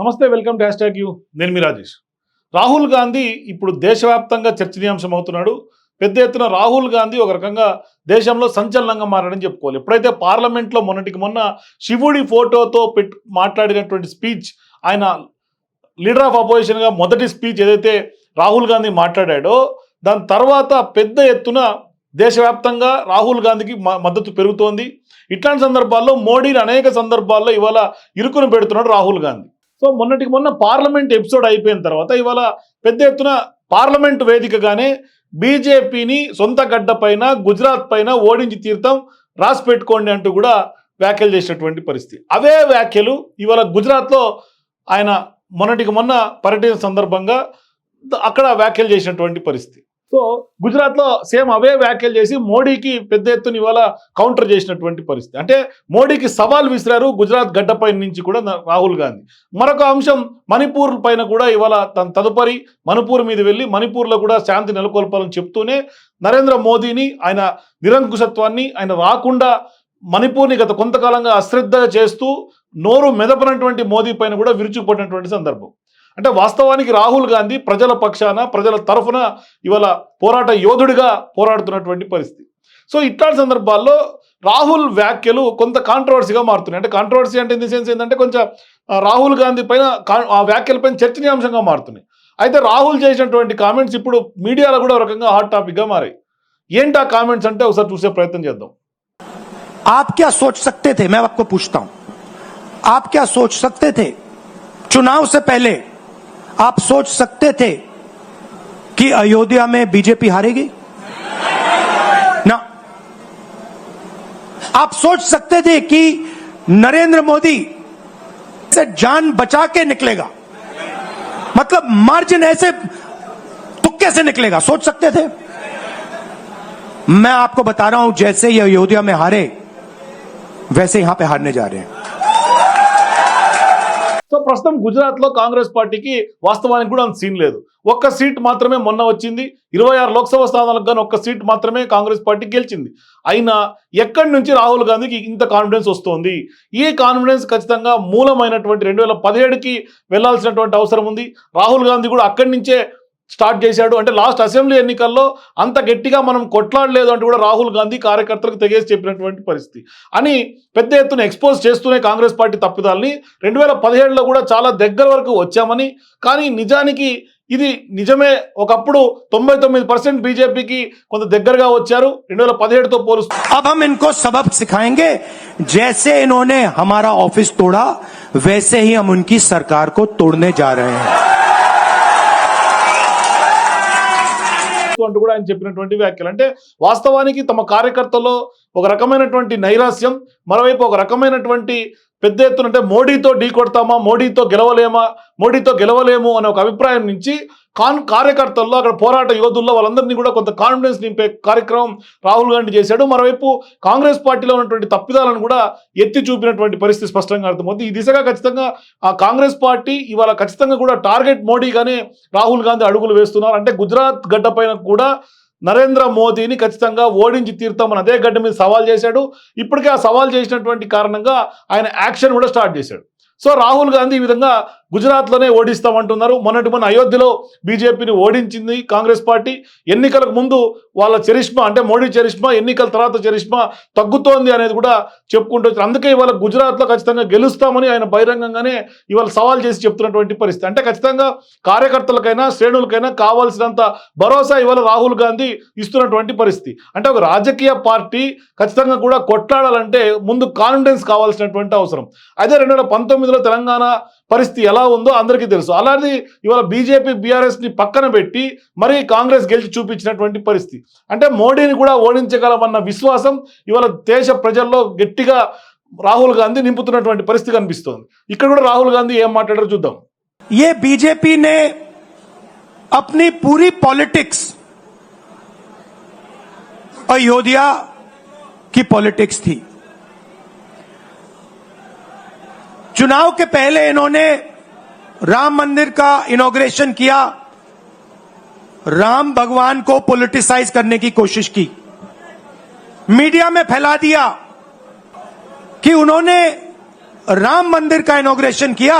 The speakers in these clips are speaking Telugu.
నమస్తే welcome to hash tag you. నేను మీ రాజేష్. రాహుల్ గాంధీ ఇప్పుడు దేశవ్యాప్తంగా చర్చనీయాంశం అవుతున్నాడు. పెద్ద ఎత్తున రాహుల్ గాంధీ ఒక రకంగా దేశంలో సంచలనంగా మారాడని చెప్పుకోవాలి. ఎప్పుడైతే పార్లమెంట్లో మొన్నటికి మొన్న శివుడి ఫోటోతో పెట్ మాట్లాడినటువంటి స్పీచ్ ఆయన లీడర్ ఆఫ్ అపోజిషన్గా మొదటి స్పీచ్ ఏదైతే రాహుల్ గాంధీ మాట్లాడాడో దాని తర్వాత పెద్ద ఎత్తున దేశవ్యాప్తంగా రాహుల్ గాంధీకి మ- మద్దతు పెరుగుతోంది. ఇట్లాంటి సందర్భాల్లో మోడీని అనేక సందర్భాల్లో ఇవాళ ఇరుకును పెడుతున్నాడు రాహుల్ గాంధీ. సో మొన్నటికి మొన్న పార్లమెంట్ ఎపిసోడ్ అయిపోయిన తర్వాత ఇవాళ పెద్ద ఎత్తున పార్లమెంట్ వేదికగానే బీజేపీని సొంత గడ్డ పైన గుజరాత్ పైన ఓడించి తీర్థం రాసి పెట్టుకోండి అంటూ కూడా వ్యాఖ్యలు చేసినటువంటి పరిస్థితి. అవే వ్యాఖ్యలు ఇవాళ గుజరాత్లో ఆయన మొన్నటికి మొన్న పర్యటన సందర్భంగా అక్కడ వ్యాఖ్యలు చేసినటువంటి పరిస్థితి. సో గుజరాత్లో సేమ్ అవే వ్యాఖ్యలు చేసి మోడీకి పెద్ద ఎత్తున ఇవాళ కౌంటర్ చేసినటువంటి పరిస్థితి. అంటే మోడీకి సవాల్ విసిరారు గుజరాత్ గడ్డపై నుంచి కూడా రాహుల్ గాంధీ. మరొక అంశం మణిపూర్ పైన కూడా ఇవాళ తన తదుపరి మణిపూర్ మీద వెళ్ళి మణిపూర్లో కూడా శాంతి నెలకొల్పాలని చెప్తూనే నరేంద్ర మోదీని ఆయన నిరంకుశత్వాన్ని ఆయన రాకుండా మణిపూర్ని గత కొంతకాలంగా అశ్రద్ధగా చేస్తూ నోరు మెదపనటువంటి మోదీ పైన కూడా విరుచుకుపడినటువంటి సందర్భం. అంటే వాస్తవానికి రాహుల్ గాంధీ ప్రజల పక్షాన ప్రజల తరఫున ఇవాళ పోరాట యోధుడిగా పోరాడుతున్నటువంటి పరిస్థితి సో ఇట్లాంటి సందర్భాల్లో రాహుల్ వ్యాఖ్యలు కొంత కాంట్రవర్సీగా మారుతున్నాయి అంటే కాంట్రవర్సీ అంటే ఇన్ ది సెన్స్ ఏంటంటే కొంచెం ఆ, రాహుల్ గాంధీ పైన కా- ఆ వ్యాఖ్యలపైన చర్చనీయాంశంగా మారుతున్నాయి అయితే రాహుల్ చేసినటువంటి కామెంట్స్ ఇప్పుడు మీడియాలో కూడా ఒక రకంగా హాట్ టాపిక్గా మారాయి ఏంటి ఆ కామెంట్స్ అంటే ఒకసారి చూసే ప్రయత్నం చేద్దాం आप क्या सोच सकते थे मैं आपको पूछता हूं आप क्या सोच सकते थे चुनाव से पहले आप सोच सकते थे कि अयोध्या में बीजेपी हारेगी? ना। आप सोच सकते थे कि नरेंद्र मोदी से जान बचा के निकलेगा? मतलब मार्जिन ऐसे तुक्के से निकलेगा, सोच सकते थे? मैं आपको बता रहा हूँ, जैसे ये अयोध्या में हारे, वैसे यहाँ पे हारने जा रहे हैं। సో ప్రస్తుతం గుజరాత్లో కాంగ్రెస్ పార్టీకి వాస్తవానికి కూడా అంత సీన్ లేదు. ఒక్క సీట్ మాత్రమే మొన్న వచ్చింది. ఇరవై ఆరు లోక్సభ స్థానాలకు కానీ ఒక్క సీట్ మాత్రమే కాంగ్రెస్ పార్టీ గెలిచింది. అయినా ఎక్కడి నుంచి రాహుల్ గాంధీకి ఇంత కాన్ఫిడెన్స్ వస్తోంది? ఈ కాన్ఫిడెన్స్ ఖచ్చితంగా మూలమైనటువంటి రెండు వేల పదిహేడుకి వెళ్ళాల్సినటువంటి అవసరం ఉంది. రాహుల్ గాంధీ కూడా అక్కడి నుంచే స్టార్ట్ చేశాడు అంటే లాస్ట్ అసెంబ్లీ ఎన్నికల్లో అంత గట్టిగా మనం కొట్లాడలేదు అంటూ కూడా రాహుల్ గాంధీ కార్యకర్తలకు తెగేసి చెప్పినటువంటి పరిస్థితి అని పెద్ద ఎత్తున ఎక్స్పోజ్ చేస్తూనే కాంగ్రెస్ పార్టీ తప్పిదాల్ని రెండు వేల పదిహేడులో కూడా చాలా దగ్గర వరకు వచ్చామని కానీ నిజానికి ఇది నిజమే ఒకప్పుడు తొంభై తొమ్మిది పర్సెంట్ బీజేపీకి కొంత దగ్గరగా వచ్చారు రెండు వేల పదిహేడుతో పోలుస్తూ अब हम इनको सबक सिखाएंगे जैसे इन्होंने हमारा ऑफिस तोड़ा वैसे ही हम उनकी सरकार को तोड़ने जा रहे हैं అంటూ కూడా ఆయన చెప్పినటువంటి వ్యాఖ్యలు. అంటే వాస్తవానికి తమ కార్యకర్తలో ఒక రకమైనటువంటి నైరాస్యం మరోవైపు ఒక రకమైనటువంటి పెద్ద ఎత్తున అంటే మోడీతో ఢీ కొడతామా మోడీతో గెలవలేమా మోడీతో గెలవలేము అనే ఒక అభిప్రాయం నుంచి కాన్ కార్యకర్తల్లో అక్కడ పోరాట యోధుల్లో వాళ్ళందరినీ కూడా కొంత కాన్ఫిడెన్స్ నింపే కార్యక్రమం రాహుల్ గాంధీ చేశాడు. మరోవైపు కాంగ్రెస్ పార్టీలో ఉన్నటువంటి తప్పిదాలను కూడా ఎత్తి చూపినటువంటి పరిస్థితి స్పష్టంగా అర్థమవుతుంది. ఈ దిశగా ఖచ్చితంగా ఆ కాంగ్రెస్ పార్టీ ఇవాళ ఖచ్చితంగా కూడా టార్గెట్ మోడీగానే రాహుల్ గాంధీ అడుగులు వేస్తున్నారు. అంటే గుజరాత్ గడ్డ పైన కూడా నరేంద్ర మోదీని ఖచ్చితంగా ఓడించి తీరుతామని అదే గడ్డ మీద సవాల్ చేశాడు. ఇప్పటికే ఆ సవాల్ చేసినటువంటి కారణంగా ఆయన యాక్షన్ కూడా స్టార్ట్ చేశాడు. సో రాహుల్ గాంధీ ఈ విధంగా గుజరాత్లోనే ఓడిస్తామంటున్నారు. మొన్నటి మొన్న అయోధ్యలో బీజేపీని ఓడించింది కాంగ్రెస్ పార్టీ. ఎన్నికలకు ముందు వాళ్ళ చరిష్మా అంటే మోడీ చరిష్మా ఎన్నికల తర్వాత చరిష్మా తగ్గుతోంది అనేది కూడా చెప్పుకుంటూ అందుకే ఇవాళ గుజరాత్లో ఖచ్చితంగా గెలుస్తామని ఆయన బహిరంగంగానే ఇవాళ సవాల్ చేసి చెప్తున్నటువంటి పరిస్థితి. అంటే ఖచ్చితంగా కార్యకర్తలకైనా శ్రేణులకైనా కావాల్సినంత భరోసా ఇవాళ రాహుల్ గాంధీ ఇస్తున్నటువంటి పరిస్థితి. అంటే ఒక రాజకీయ పార్టీ ఖచ్చితంగా కూడా కొట్లాడాలంటే ముందు కాన్ఫిడెన్స్ కావాల్సినటువంటి అవసరం. అదే రెండు పంతొమ్మిదిలో తెలంగాణ పరిస్థితి ఎలా ఉందో అందరికీ తెలుసు అలాంటి ఇవాళ బీజేపీ బీఆర్ఎస్ని పక్కన పెట్టి మరీ కాంగ్రెస్ గెలిచి చూపించినటువంటి పరిస్థితి అంటే మోడీని కూడా ఓడించగలమన్న విశ్వాసం ఇవాళ దేశ ప్రజల్లో గట్టిగా రాహుల్ గాంధీ నింపుతున్నటువంటి పరిస్థితి కనిపిస్తోంది ఇక్కడ కూడా రాహుల్ గాంధీ ఏం మాట్లాడారో చూద్దాం ये बीजेपी ने अपनी पूरी पॉलिटिक्स अयोध्या की पॉलिटिक्स थी चुनाव के पहले इन्होंने राम मंदिर का इनॉग्रेशन किया राम भगवान को पॉलिटिसाइज करने की कोशिश की मीडिया में फैला दिया कि उन्होंने राम मंदिर का इनॉग्रेशन किया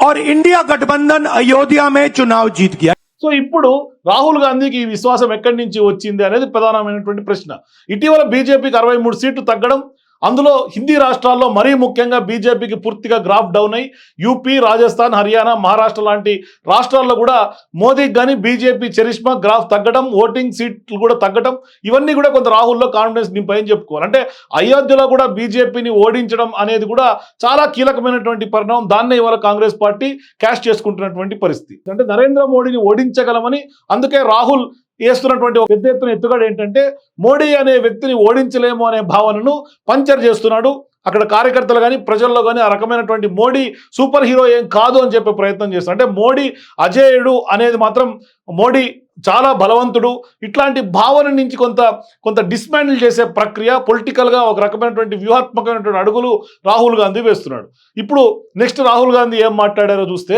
और इंडिया गठबंधन अयोध्या में चुनाव जीत गया సో ఇప్పుడు రాహుల్ గాంధీకి ఈ విశ్వాసం ఎక్కడి నుంచి వచ్చింది అనేది ప్రధానమైనటువంటి ప్రశ్న ఇటీవల బీజేపీకి అరవై మూడు సీట్లు తగ్గడం అందులో హిందీ రాష్ట్రాల్లో మరీ ముఖ్యంగా బీజేపీకి పూర్తిగా గ్రాఫ్ డౌన్ అయి యూపీ రాజస్థాన్ హర్యానా మహారాష్ట్ర లాంటి రాష్ట్రాల్లో కూడా మోదీకి కానీ బీజేపీ చరిష్మా గ్రాఫ్ తగ్గడం ఓటింగ్ సీట్లు కూడా తగ్గడం ఇవన్నీ కూడా కొంత రాహుల్లో కాన్ఫిడెన్స్ నింపాయని చెప్పుకోవాలి. అంటే అయోధ్యలో కూడా బీజేపీని ఓడించడం అనేది కూడా చాలా కీలకమైనటువంటి పరిణామం. దాన్నే ఇవాళ కాంగ్రెస్ పార్టీ క్యాష్ చేసుకుంటున్నటువంటి పరిస్థితి. అంటే నరేంద్ర మోడీని ఓడించగలమని అందుకే రాహుల్ వేస్తున్నటువంటి పెద్ద ఎత్తున ఎత్తుగాడు ఏంటంటే మోడీ అనే వ్యక్తిని ఓడించలేము అనే భావనను పంచర్ చేస్తున్నాడు. అక్కడ కార్యకర్తలు కానీ ప్రజల్లో కానీ ఆ రకమైనటువంటి మోడీ సూపర్ హీరో ఏం కాదు అని చెప్పే ప్రయత్నం చేస్తారు అంటే మోడీ అజేయుడు అనేది మాత్రం మోడీ చాలా బలవంతుడు. ఇట్లాంటి భావన నుంచి కొంత కొంత డిస్మాండిల్ చేసే ప్రక్రియ పొలిటికల్గా ఒక రకమైనటువంటి వ్యూహాత్మకమైనటువంటి అడుగులు రాహుల్ గాంధీ వేస్తున్నాడు. ఇప్పుడు నెక్స్ట్ రాహుల్ గాంధీ ఏం మాట్లాడారో చూస్తే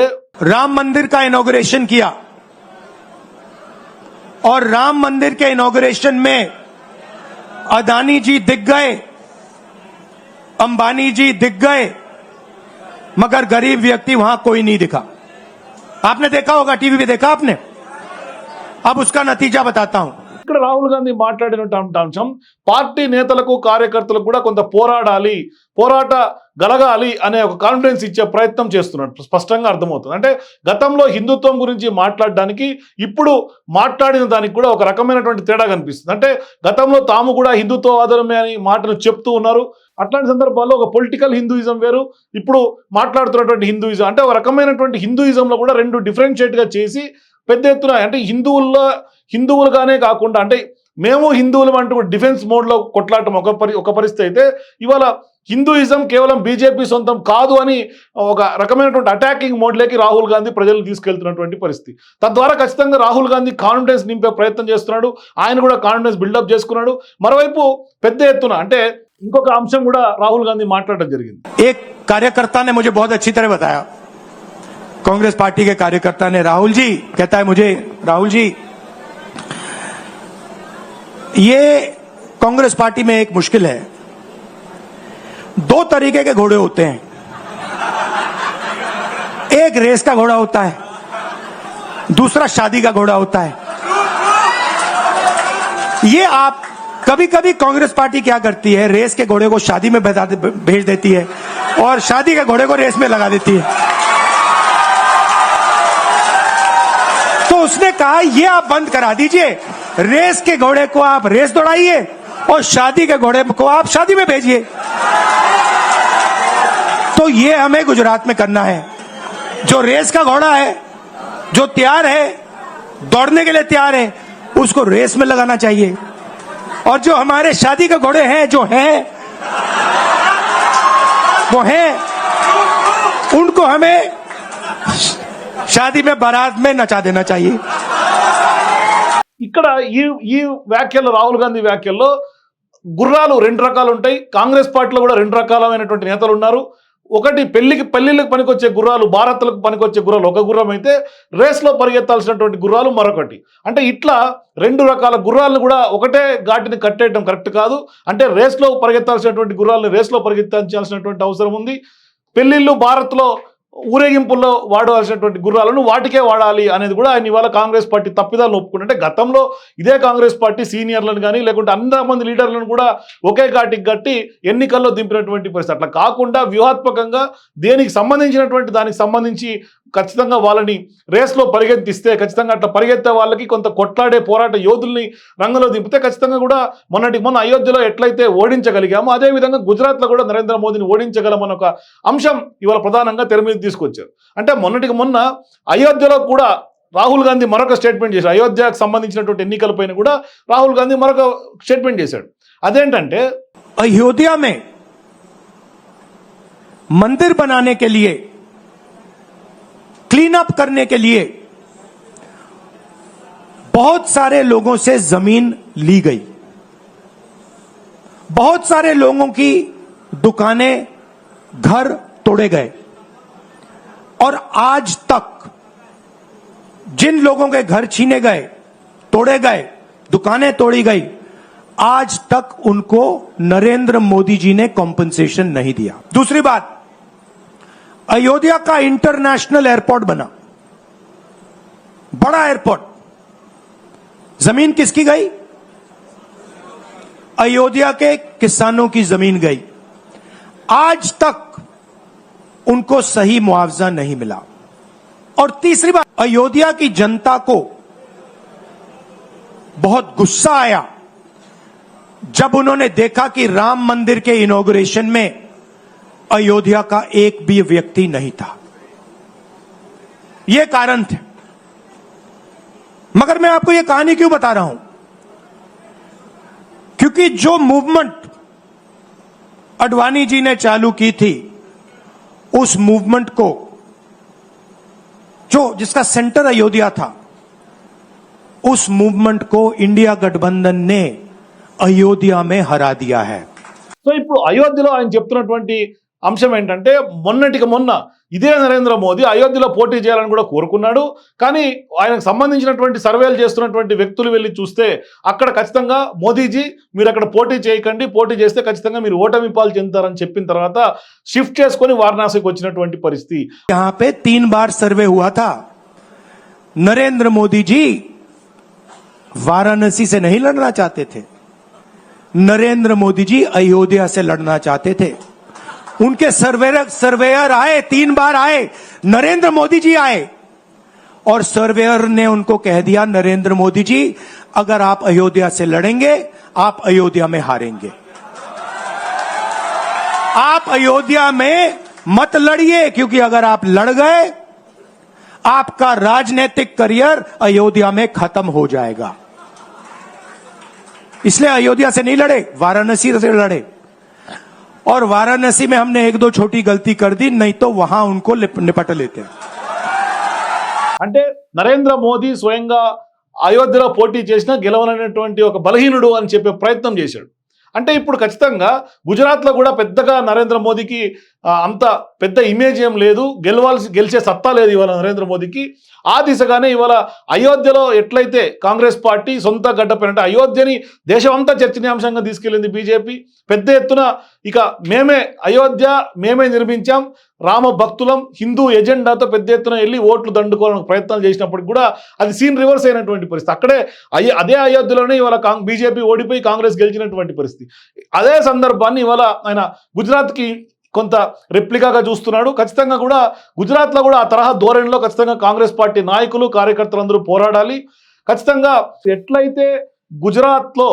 రామ్ మందిర్ కా ఇనాగురేషన్ కియా? और राम मंदिर के इनोग्रेशन में अदानी जी दिख गए, अंबानी जी दिख गए, मगर गरीब व्यक्ति वहाँ कोई नहीं दिखा। आपने देखा होगा, टीवी पे देखा आपने? अब उसका नतीजा बताता हूँ। ఇక్కడ రాహుల్ గాంధీ మాట్లాడినటువంటి అంశం పార్టీ నేతలకు కార్యకర్తలకు కూడా కొంత పోరాడాలి పోరాట గలగాలి అనే ఒక కాన్ఫిడెన్స్ ఇచ్చే ప్రయత్నం చేస్తున్నాడు స్పష్టంగా అర్థమవుతుంది. అంటే గతంలో హిందుత్వం గురించి మాట్లాడడానికి ఇప్పుడు మాట్లాడిన దానికి కూడా ఒక రకమైనటువంటి తేడా కనిపిస్తుంది. అంటే గతంలో తాము కూడా హిందుత్వవాదులమే అని మాటలు చెప్తూ ఉన్నారు. అట్లాంటి సందర్భాల్లో ఒక పొలిటికల్ హిందూయిజం వేరు ఇప్పుడు మాట్లాడుతున్నటువంటి హిందూయిజం అంటే ఒక రకమైనటువంటి హిందూయిజంలో కూడా రెండు డిఫరెన్షియేట్గా చేసి పెద్ద ఎత్తున అంటే హిందువుల్లో హిందువులుగానే కాకుండా అంటే మేము హిందువులం అంటూ డిఫెన్స్ మోడ్లో కొట్లాడటం ఒక పరి ఒక పరిస్థితి అయితే ఇవాళ హిందూయిజం కేవలం బీజేపీ సొంతం కాదు అని ఒక రకమైనటువంటి అటాకింగ్ మోడ్లోకి రాహుల్ గాంధీ ప్రజలు తీసుకెళ్తున్నటువంటి పరిస్థితి తద్వారా ఖచ్చితంగా రాహుల్ గాంధీ కాన్ఫిడెన్స్ నింపే ప్రయత్నం చేస్తున్నాడు ఆయన కూడా కాన్ఫిడెన్స్ బిల్డప్ చేసుకున్నాడు మరోవైపు పెద్ద ఎత్తున అంటే ఇంకొక అంశం కూడా రాహుల్ గాంధీ మాట్లాడడం జరిగింది एक कार्यकर्ता ने मुझे बहुत अच्छी तरह बताया कांग्रेस पार्टी के कार्यकर्ता ने राहुल जी कहता है मुझे राहुल जी ये कांग्रेस पार्टी में एक मुश्किल है। दो तरीके के घोड़े होते हैं। एक रेस का घोड़ा होता है, दूसरा शादी का घोड़ा होता है। ये आप कभी कभी कांग्रेस पार्टी क्या करती है? रेस के घोड़े को शादी में भेज देती है और शादी के घोड़े को रेस में लगा देती है। तो उसने कहा, ये आप बंद करा दीजिए। रेस के घोड़े को आप रेस दौड़ाइए और शादी के घोड़े को आप शादी में भेजिए। तो ये हमें गुजरात में करना है। जो रेस का घोड़ा है, जो तैयार है, दौड़ने के लिए तैयार है, उसको रेस में लगाना चाहिए। और जो हमारे शादी के घोड़े हैं, जो हैं, वो हैं, उनको हमें शादी में बारात में नचा देना चाहिए। ఇక్కడ ఈ ఈ వ్యాఖ్యలు రాహుల్ గాంధీ వ్యాఖ్యల్లో గుర్రాలు రెండు రకాలు ఉంటాయి. కాంగ్రెస్ పార్టీలో కూడా రెండు రకాలమైనటువంటి నేతలు ఉన్నారు. ఒకటి పెళ్ళికి పెళ్ళిళ్ళకి పనికొచ్చే గుర్రాలు భారత్లకు పనికొచ్చే గుర్రాలు ఒక గుర్రం అయితే రేస్లో పరిగెత్తాల్సినటువంటి గుర్రాలు మరొకటి. అంటే ఇట్లా రెండు రకాల గుర్రాలను కూడా ఒకటే ఘాటిని కట్టేయడం కరెక్ట్ కాదు. అంటే రేస్లో పరిగెత్తాల్సినటువంటి గుర్రాలను రేస్లో పరిగెత్తించాల్సినటువంటి అవసరం ఉంది. పెళ్ళిళ్ళు భారత్లో ఊరేగింపుల్లో వాడవలసినటువంటి గుర్రాలను వాటికే వాడాలి అనేది కూడా ఆయన ఇవాళ కాంగ్రెస్ పార్టీ తప్పిదాలను ఒప్పుకుంటే గతంలో ఇదే కాంగ్రెస్ పార్టీ సీనియర్లను కానీ లేకుంటే అంతమంది మంది లీడర్లను కూడా ఒకే కాటికి కట్టి ఎన్నికల్లో దింపినటువంటి పరిస్థితి. అట్లా కాకుండా వ్యూహాత్మకంగా దేనికి సంబంధించినటువంటి దానికి సంబంధించి ఖచ్చితంగా వాళ్ళని రేస్లో పరిగెత్తిస్తే ఖచ్చితంగా అట్లా పరిగెత్తే వాళ్ళకి కొంత కొట్లాడే పోరాట యోధుల్ని రంగంలో దింపితే ఖచ్చితంగా కూడా మొన్నటి మొన్న అయోధ్యలో ఎట్లయితే ఓడించగలిగామో అదేవిధంగా గుజరాత్లో కూడా నరేంద్ర మోదీని ఓడించగలమన్న ఒక అంశం ఇవాళ ప్రధానంగా తెర మీద తీసుకొచ్చారు. అంటే మొన్నటికి మొన్న అయోధ్యలో కూడా రాహుల్ గాంధీ మరొక స్టేట్మెంట్ చేశారు. అయోధ్యకు సంబంధించినటువంటి ఎన్నికలపైన కూడా రాహుల్ గాంధీ మరొక స్టేట్మెంట్ చేశాడు. అదేంటంటే అయోధ్యమే మందిర్ బనానే కెలియే क्लीन अप करने के लिए बहुत सारे लोगों से ज़मीन ली गई। बहुत सारे लोगों की दुकानें, घर तोड़े गए। और आज तक जिन लोगों के घर छीने गए, तोड़े गए, दुकानें तोड़ी गई, आज तक उनको नरेंद्र मोदी जी ने कॉम्पनसेशन नहीं दिया। दूसरी बात अयोध्या का इंटरनेशनल एयरपोर्ट बना। बड़ा एयरपोर्ट। ज़मीन किसकी गई? अयोध्या के किसानों की ज़मीन गई। आज तक उनको सही मुआवजा नहीं मिला। और तीसरी बात, अयोध्या की जनता को बहुत गुस्सा आया जब उन्होंने देखा कि राम मंदिर के इनोग्रेशन में अयोध्या का एक भी व्यक्ति नहीं था ये कारण थे मगर मैं आपको यह कहानी क्यों बता रहा हूं क्योंकि जो मूवमेंट अडवाणी जी ने चालू की थी उस मूवमेंट को जो जिसका सेंटर अयोध्या था उस मूवमेंट को इंडिया गठबंधन ने अयोध्या में हरा दिया है సో ఇప్పుడు అయోధ్యలో ఆయన చెప్తున్నటువంటి అంశం ఏంటంటే మొన్నటికి మొన్న ఇదే నరేంద్ర మోదీ అయోధ్యలో పోటీ చేయాలని కూడా కోరుకున్నాడు కానీ ఆయనకు సంబంధించినటువంటి సర్వేలు చేస్తున్నటువంటి వ్యక్తులు వెళ్ళి చూస్తే అక్కడ ఖచ్చితంగా మోదీజీ మీరు అక్కడ పోటీ చేయకండి పోటీ చేస్తే ఖచ్చితంగా మీరు ఓటమి పాలు చెందుతారని చెప్పిన తర్వాత షిఫ్ట్ చేసుకొని వారణాసికి వచ్చినటువంటి పరిస్థితి यहां पे तीन बार सर्वे हुआ था नरेंद्र मोदी जी वाराणसी से नहीं लड़ना चाहते थे नरेंद्र मोदी जी अयोध्या से लड़ना चाहते थे उनके सर्वेयर सर्वेयर आए, तीन बार आए, नरेंद्र मोदी जी आए। और सर्वेयर ने उनको कह दिया, नरेंद्र मोदी जी, अगर आप अयोध्या से लड़ेंगे, आप अयोध्या में हारेंगे। आप अयोध्या में मत लड़िए, क्योंकि अगर आप लड़ गए, आपका राजनीतिक करियर अयोध्या में खत्म हो जाएगा। इसलिए अयोध्या से नहीं लड़े, वाराणसी से लड़े। और वाराणसी में हमने एक दो छोटी गलती कर दी नहीं तो वहां उनको लिप- निपट लेते అంటే నరేంద్ర మోదీ స్వయంగా అయోధ్యలో పోటీ చేసినా గెలవనటువంటి ఒక బలహీనుడు అని చెప్పే ప్రయత్నం చేశాడు అంటే ఇప్పుడు ఖచ్చితంగా గుజరాత్లో కూడా పెద్దగా నరేంద్ర మోదీకి ఆ, అంత పెద్ద ఇమేజ్ ఏం లేదు. గెలవాల్సి గెలిచే సత్తా లేదు ఇవాళ నరేంద్ర మోదీకి. ఆ దిశగానే ఇవాళ అయోధ్యలో ఎట్లయితే కాంగ్రెస్ పార్టీ సొంత గడ్డపైన అయోధ్యని అయోధ్యని దేశమంతా చర్చనీయాంశంగా తీసుకెళ్ళింది బీజేపీ. పెద్ద ఎత్తున ఇక మేమే అయోధ్య మేమే నిర్మించాం. రామ భక్తులం హిందూ ఎజెండాతో పెద్ద ఎత్తున వెళ్ళి ఓట్లు దండుకోవాలని ప్రయత్నాలు చేసినప్పటికి కూడా అది సీన్ రివర్స్ అయినటువంటి పరిస్థితి. అక్కడే అదే అయోధ్యలోనే ఇవాళ కాంగ్ బీజేపీ ఓడిపోయి కాంగ్రెస్ గెలిచినటువంటి పరిస్థితి. అదే సందర్భాన్ని ఇవాళ ఆయన గుజరాత్కి కొంత రెప్లికాగా చూస్తున్నాడు. ఖచ్చితంగా కూడా గుజరాత్లో కూడా ఆ తరహా ధోరణిలో ఖచ్చితంగా కాంగ్రెస్ పార్టీ నాయకులు కార్యకర్తలందరూ పోరాడాలి. ఖచ్చితంగా ఎట్లయితే గుజరాత్లో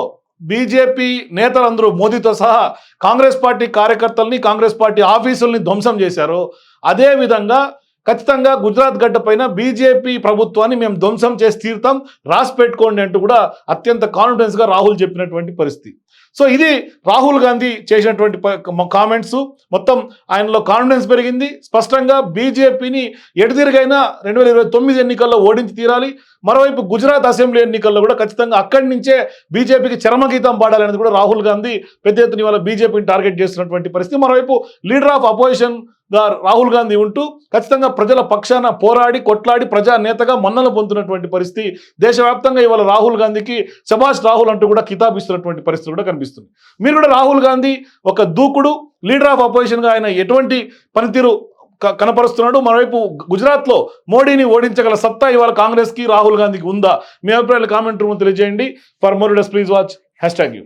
బీజేపీ నేతలందరూ మోదీతో సహా కాంగ్రెస్ పార్టీ కార్యకర్తల్ని కాంగ్రెస్ పార్టీ ఆఫీసుల్ని ధ్వంసం చేశారో అదే విధంగా ఖచ్చితంగా గుజరాత్ గడ్డ పైన బీజేపీ ప్రభుత్వాన్ని మేము ధ్వంసం చేసి తీరుతాం. రాసి పెట్టుకోండి అంటూ కూడా అత్యంత కాన్ఫిడెన్స్గా రాహుల్ చెప్పినటువంటి పరిస్థితి. సో ఇది రాహుల్ గాంధీ చేసినటువంటి కామెంట్స్ మొత్తం ఆయనలో కాన్ఫిడెన్స్ పెరిగింది. స్పష్టంగా బీజేపీని ఎటుతిరిగైనా రెండు వేల ఇరవై తొమ్మిది ఎన్నికల్లో ఓడించి తీరాలి. మరోవైపు గుజరాత్ అసెంబ్లీ ఎన్నికల్లో కూడా ఖచ్చితంగా అక్కడి నుంచే బీజేపీకి చరమగీతం పాడాలనేది కూడా రాహుల్ గాంధీ పెద్ద ఎత్తున ఇవాళ బీజేపీని టార్గెట్ చేస్తున్నటువంటి పరిస్థితి. మరోవైపు leader of opposition Rahul Gandhi ఉంటూ ఖచ్చితంగా ప్రజల పక్షాన పోరాడి కొట్లాడి ప్రజా నేతగా మన్నలు పొందుతున్నటువంటి పరిస్థితి దేశవ్యాప్తంగా ఇవాళ రాహుల్ గాంధీకి శబాష్ రాహుల్ అంటూ కూడా కితాబిస్తున్నటువంటి పరిస్థితి కూడా కనిపిస్తుంది. మీరు కూడా రాహుల్ గాంధీ ఒక దూకుడు లీడర్ ఆఫ్ అపోజిషన్గా ఆయన ఎటువంటి పనితీరు కనపరుస్తున్నాడు? మరోవైపు గుజరాత్లో మోడీని ఓడించగల సత్తా ఇవాళ కాంగ్రెస్కి రాహుల్ గాంధీకి ఉందా? మీ అభిప్రాయాలు కామెంట్ రూమ్ తెలియజేయండి. For more does please watch hash tag you.